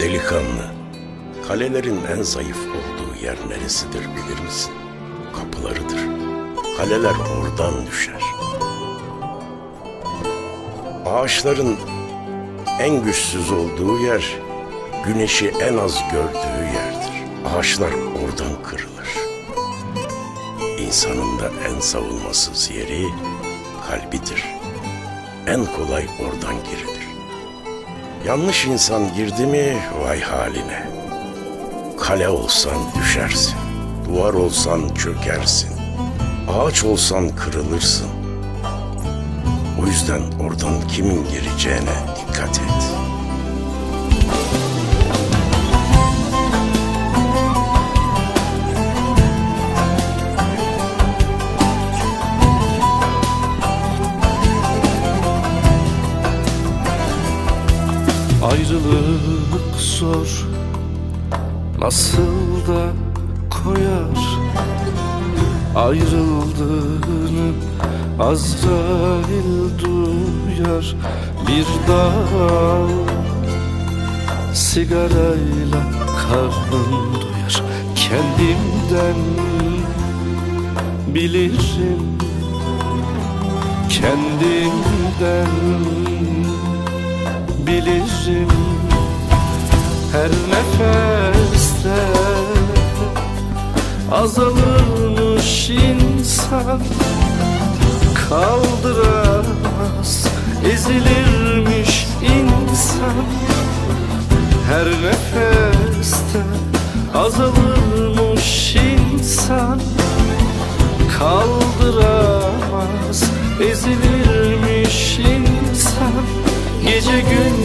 Delikanlı, kalelerin en zayıf olduğu yer neresidir bilir misin? Kapılarıdır. Kaleler oradan düşer. Ağaçların en güçsüz olduğu yer, güneşi en az gördüğü yerdir. Ağaçlar oradan kırılır. İnsanın da en savunmasız yeri kalbidir. En kolay oradan girilir. Yanlış insan girdi mi vay haline. Kale olsan düşersin, duvar olsan çökersin, ağaç olsan kırılırsın. O yüzden oradan kimin gireceğine dikkat et. Zor. Nasıl da koyar Ayrıldığını Azrail duyar. Bir dal Sigarayla karnım doyar. Kendimden bilirim. Kendimden bilirim Her nefeste azalırmış insan Kaldıramaz ezilirmiş insan. Her nefeste azalırmış insan Kaldıramaz ezilirmiş insan. Gece gündüz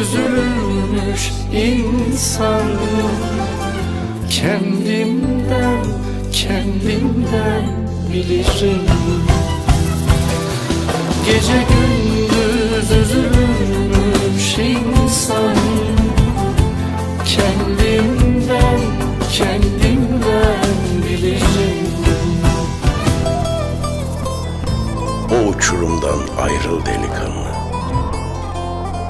üzülürmüş insan. Kendimden, kendimden bilirim. Gece gündüz üzülürmüş insan. Kendimden, kendimden bilirim. O uçurumdan ayrıl delikanlı.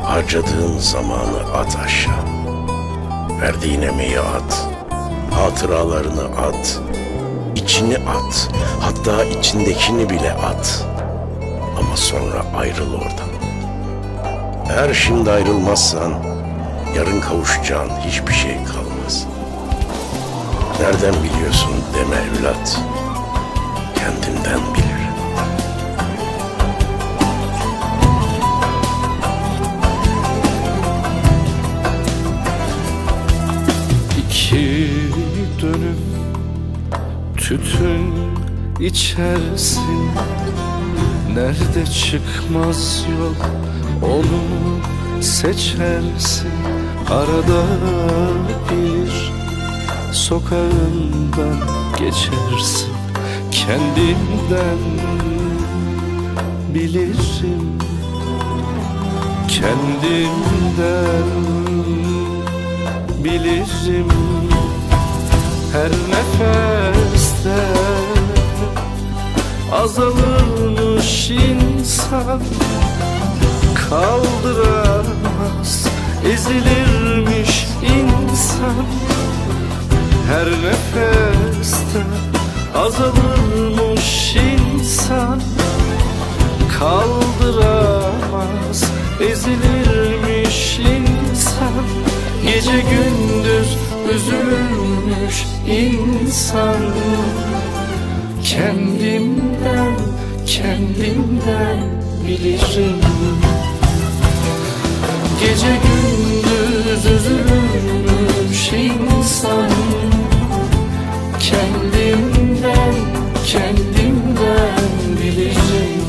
Harcadığın zamanı at aşağı. Verdiğin emeği at. Hatıralarını at. içini at. Hatta içindekini bile at. Ama sonra ayrıl oradan. Eğer şimdi ayrılmazsan yarın kavuşacağın hiçbir şey kalmaz. Nereden biliyorsun deme evlat. Kendimden bilirim. Tütün içersin. Nerede çıkmaz yol onu seçersin. Arada bir sokağından geçersin. Kendimden bilirim. Kendimden bilirim. Her nefeste azalırmış insan Kaldıramaz ezilirmiş insan. Her nefeste azalırmış insan Kaldıramaz ezilirmiş insan. Gece gündüz üzülürmüş insan. Kendimden, kendimden bilirim. Gece gündüz üzülürmüş insan. Kendimden, kendimden bilirim.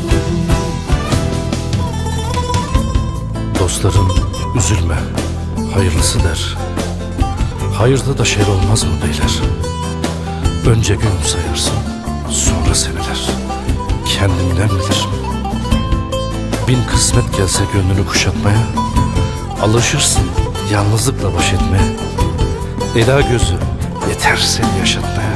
Dostların üzülme, hayırlısı der. Hayırda da şer olmaz mı beyler? Önce gün sayarsın, sonra seneler. Kendimden bilirim. Bin kısmet gelse gönlünü kuşatmaya, alışırsın yalnızlıkla baş etmeye. Ela gözü yeter seni yaşatmaya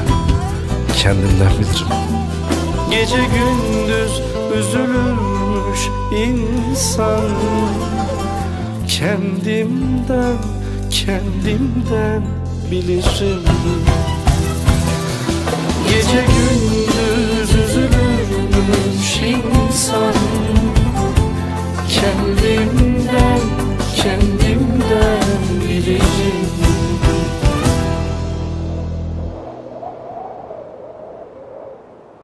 kendimden bilirim Gece gündüz üzülürmüş insan. Kendimden, kendimden bilirim